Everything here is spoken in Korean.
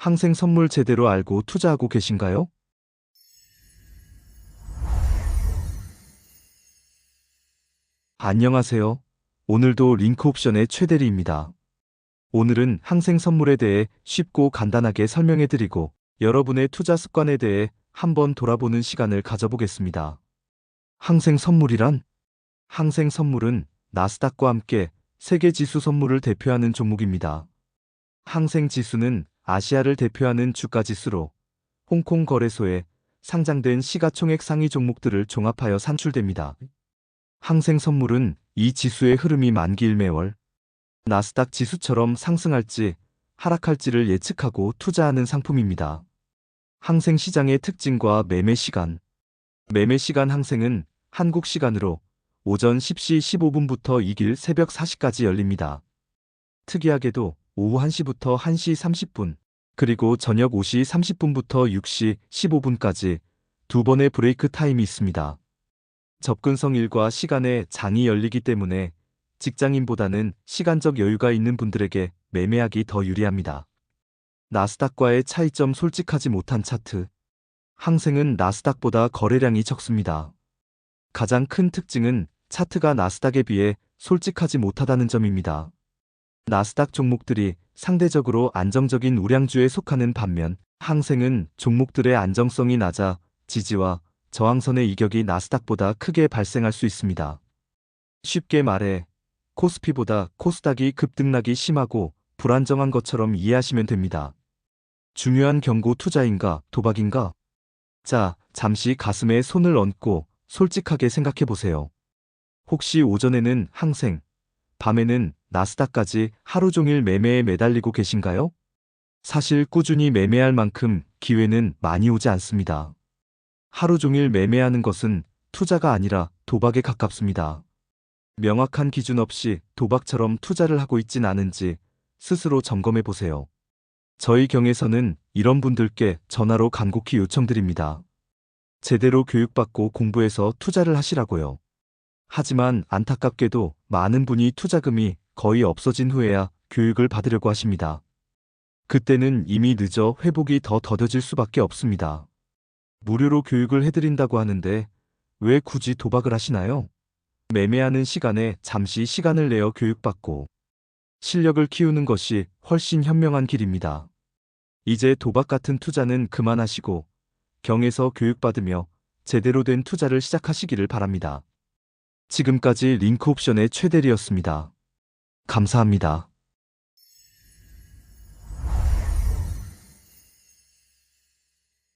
항생 선물 제대로 알고 투자하고 계신가요? 안녕하세요. 오늘도 링크 옵션의 최대리입니다. 오늘은 항생 선물에 대해 쉽고 간단하게 설명해 드리고 여러분의 투자 습관에 대해 한번 돌아보는 시간을 가져보겠습니다. 항생 선물이란? 항생 선물은 나스닥과 함께 세계 지수 선물을 대표하는 종목입니다. 항생 지수는 아시아를 대표하는 주가 지수로 홍콩 거래소에 상장된 시가총액 상위 종목들을 종합하여 산출됩니다. 항생 선물은 이 지수의 흐름이 만기일 매월 나스닥 지수처럼 상승할지 하락할지를 예측하고 투자하는 상품입니다. 항생 시장의 특징과 매매 시간 매매 시간 항생은 한국 시간으로 오전 10시 15분부터 이길 새벽 4시까지 열립니다. 특이하게도 오후 1시부터 1시 30분, 그리고 저녁 5시 30분부터 6시 15분까지 두 번의 브레이크 타임이 있습니다. 접근성 일과 시간에 장이 열리기 때문에 직장인보다는 시간적 여유가 있는 분들에게 매매하기 더 유리합니다. 나스닥과의 차이점 솔직하지 못한 차트. 항생은 나스닥보다 거래량이 적습니다. 가장 큰 특징은 차트가 나스닥에 비해 솔직하지 못하다는 점입니다. 나스닥 종목들이 상대적으로 안정적인 우량주에 속하는 반면 항생은 종목들의 안정성이 낮아 지지와 저항선의 이격이 나스닥보다 크게 발생할 수 있습니다. 쉽게 말해 코스피보다 코스닥이 급등락이 심하고 불안정한 것처럼 이해하시면 됩니다. 중요한 경고 투자인가 도박인가? 자, 잠시 가슴에 손을 얹고 솔직하게 생각해 보세요. 혹시 오전에는 항생, 밤에는 나스닥까지 하루 종일 매매에 매달리고 계신가요? 사실 꾸준히 매매할 만큼 기회는 많이 오지 않습니다. 하루 종일 매매하는 것은 투자가 아니라 도박에 가깝습니다. 명확한 기준 없이 도박처럼 투자를 하고 있진 않은지 스스로 점검해 보세요. 저희 경에서는 이런 분들께 전화로 간곡히 요청드립니다. 제대로 교육받고 공부해서 투자를 하시라고요. 하지만 안타깝게도 많은 분이 투자금이 거의 없어진 후에야 교육을 받으려고 하십니다. 그때는 이미 늦어 회복이 더 더뎌질 수밖에 없습니다. 무료로 교육을 해드린다고 하는데 왜 굳이 도박을 하시나요? 매매하는 시간에 잠시 시간을 내어 교육받고 실력을 키우는 것이 훨씬 현명한 길입니다. 이제 도박 같은 투자는 그만하시고 경에서 교육받으며 제대로 된 투자를 시작하시기를 바랍니다. 지금까지 링크 옵션의 최대리였습니다. 감사합니다.